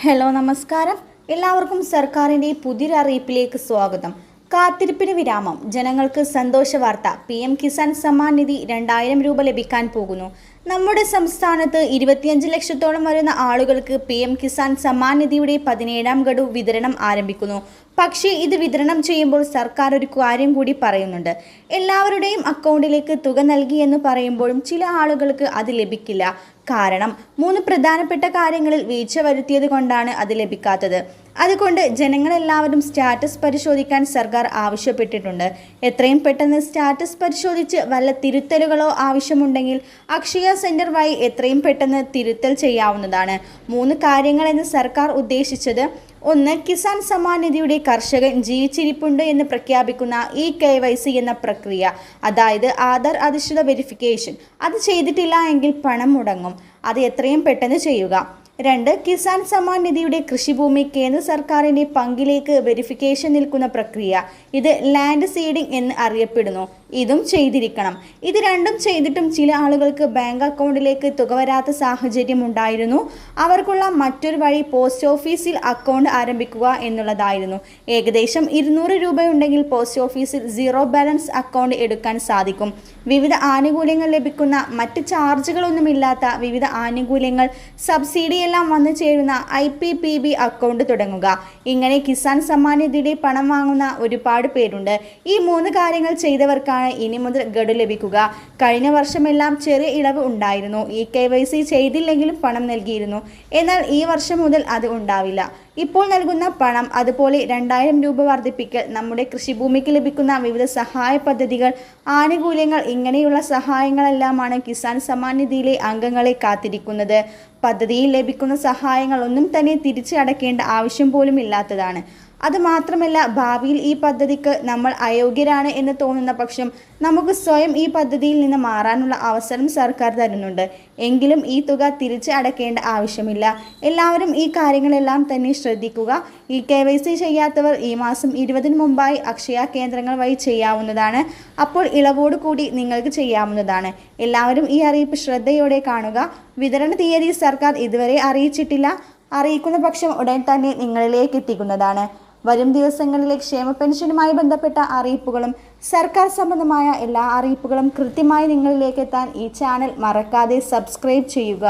Hello നമസ്കാരം. എല്ലാവർക്കും സർക്കാരിന്റെ പുതിയൊരു അറിയിപ്പിലേക്ക് സ്വാഗതം. കാത്തിരിപ്പിന് വിരാമം. ജനങ്ങൾക്ക് സന്തോഷ വാർത്ത. പി എം കിസാൻ സമ്മാൻ നിധി രണ്ടായിരം രൂപ ലഭിക്കാൻ പോകുന്നു. നമ്മുടെ സംസ്ഥാനത്ത് ഇരുപത്തിയഞ്ച് ലക്ഷത്തോളം വരുന്ന ആളുകൾക്ക് പി എം കിസാൻ സമ്മാൻ നിധിയുടെ പതിനേഴാം ഗഡു വിതരണം ആരംഭിക്കുന്നു. പക്ഷേ ഇത് വിതരണം ചെയ്യുമ്പോൾ സർക്കാർ ഒരു കാര്യം കൂടി പറയുന്നുണ്ട്. എല്ലാവരുടെയും അക്കൗണ്ടിലേക്ക് തുക നൽകി എന്ന് പറയുമ്പോഴും ചില ആളുകൾക്ക് അത് ലഭിക്കില്ല. കാരണം മൂന്ന് പ്രധാനപ്പെട്ട കാര്യങ്ങളിൽ വീഴ്ച വരുത്തിയത് കൊണ്ടാണ് അത് ലഭിക്കാത്തത്. അതുകൊണ്ട് ജനങ്ങളെല്ലാവരും സ്റ്റാറ്റസ് പരിശോധിക്കാൻ സർക്കാർ ആവശ്യപ്പെട്ടിട്ടുണ്ട്. എത്രയും പെട്ടെന്ന് സ്റ്റാറ്റസ് പരിശോധിച്ച് വല്ല തിരുത്തലുകളോ ആവശ്യമുണ്ടെങ്കിൽ അക്ഷയ സെന്റർ വഴി എത്രയും പെട്ടെന്ന് തിരുത്തൽ ചെയ്യാവുന്നതാണ്. മൂന്ന് കാര്യങ്ങളെന്ന് സർക്കാർ ഉദ്ദേശിച്ചത് ഒന്ന് കിസാൻ സമ്മാൻ നിധിയുടെ കർഷകൻ ജീവിച്ചിരിപ്പുണ്ട് എന്ന് പ്രഖ്യാപിക്കുന്ന ഇ കെ വൈ സി എന്ന പ്രക്രിയ അതായത് ആധാർ അധിഷ്ഠിത വെരിഫിക്കേഷൻ. അത് ചെയ്തിട്ടില്ല എങ്കിൽ പണം മുടങ്ങും. അത് എത്രയും പെട്ടെന്ന് ചെയ്യുക. രണ്ട് കിസാൻ സമ്മാൻ നിധിയുടെ കൃഷിഭൂമി കേന്ദ്ര സർക്കാരിന്റെ പങ്കിലേക്ക് വെരിഫിക്കേഷൻ നിൽക്കുന്ന പ്രക്രിയ. ഇത് ലാൻഡ് സീഡിംഗ് എന്ന് അറിയപ്പെടുന്നു. ഇതും ചെയ്തിരിക്കണം. ഇത് രണ്ടും ചെയ്തിട്ടും ചില ആളുകൾക്ക് ബാങ്ക് അക്കൗണ്ടിലേക്ക് തുക വരാത്ത സാഹചര്യം ഉണ്ടായിരുന്നു. അവർക്കുള്ള മറ്റൊരു വഴി പോസ്റ്റ് ഓഫീസിൽ അക്കൗണ്ട് ആരംഭിക്കുക എന്നുള്ളതായിരുന്നു. ഏകദേശം ഇരുന്നൂറ് രൂപയുണ്ടെങ്കിൽ പോസ്റ്റ് ഓഫീസിൽ സീറോ ബാലൻസ് അക്കൗണ്ട് എടുക്കാൻ സാധിക്കും. വിവിധ ആനുകൂല്യങ്ങൾ ലഭിക്കുന്ന മറ്റ് ചാർജുകളൊന്നുമില്ലാത്ത വിവിധ ആനുകൂല്യങ്ങൾ സബ്സിഡി എല്ലാം വന്നു ചേരുന്ന I P P B account തുടങ്ങുക. ഇങ്ങനെ കിസാൻ സമ്മാൻ നിധിയുടെ പണം വാങ്ങുന്ന ഒരുപാട് പേരുണ്ട്. ഈ മൂന്ന് കാര്യങ്ങൾ ചെയ്തവർക്കാണ് ഇനി മുതൽ ഗഡു ലഭിക്കുക. കഴിഞ്ഞ വർഷമെല്ലാം ചെറിയ ഇളവ് ഉണ്ടായിരുന്നു. ഈ കെ ചെയ്തില്ലെങ്കിലും പണം നൽകിയിരുന്നു. എന്നാൽ ഈ വർഷം മുതൽ അത് ഉണ്ടാവില്ല. ഇപ്പോൾ നൽകുന്ന പണം അതുപോലെ രണ്ടായിരം രൂപ വർദ്ധിപ്പിക്കൽ നമ്മുടെ കൃഷിഭൂമിക്ക് ലഭിക്കുന്ന വിവിധ സഹായ പദ്ധതികൾ ആനുകൂല്യങ്ങൾ ഇങ്ങനെയുള്ള സഹായങ്ങളെല്ലാമാണ് കിസാൻ സമ്മാൻ നിധിയിലെ അംഗങ്ങളെ കാത്തിരിക്കുന്നത്. പദ്ധതിയിൽ ലഭിക്കുന്ന സഹായങ്ങൾ ഒന്നും തന്നെ തിരിച്ചടക്കേണ്ട ആവശ്യം പോലും ഇല്ലാത്തതാണ്. അതുമാത്രമല്ല ഭാവിയിൽ ഈ പദ്ധതിക്ക് നമ്മൾ അയോഗ്യരാണ് എന്ന് തോന്നുന്ന പക്ഷം നമുക്ക് സ്വയം ഈ പദ്ധതിയിൽ നിന്ന് മാറാനുള്ള അവസരം സർക്കാർ തരുന്നുണ്ട്. എങ്കിലും ഈ തുക തിരിച്ച് അടക്കേണ്ട ആവശ്യമില്ല. എല്ലാവരും ഈ കാര്യങ്ങളെല്ലാം തന്നെ ശ്രദ്ധിക്കുക. ഈ കെ വൈ സി ചെയ്യാത്തവർ ഈ മാസം ഇരുപതിന് മുമ്പായി അക്ഷയ കേന്ദ്രങ്ങൾ വഴി ചെയ്യാവുന്നതാണ്. അപ്പോൾ ഇളവോട് കൂടി നിങ്ങൾക്ക് ചെയ്യാവുന്നതാണ്. എല്ലാവരും ഈ അറിയിപ്പ് ശ്രദ്ധയോടെ കാണുക. വിതരണ തീയതി സർക്കാർ ഇതുവരെ അറിയിച്ചിട്ടില്ല. അറിയിക്കുന്ന പക്ഷം ഉടൻ തന്നെ നിങ്ങളിലേക്ക് എത്തിക്കുന്നതാണ്. വരും ദിവസങ്ങളിലെ ക്ഷേമ പെൻഷനുമായി ബന്ധപ്പെട്ട അറിയിപ്പുകളും സർക്കാർ സംബന്ധമായ എല്ലാ അറിയിപ്പുകളും കൃത്യമായി നിങ്ങളിലേക്ക് എത്താൻ ഈ ചാനൽ മറക്കാതെ സബ്സ്ക്രൈബ് ചെയ്യുക.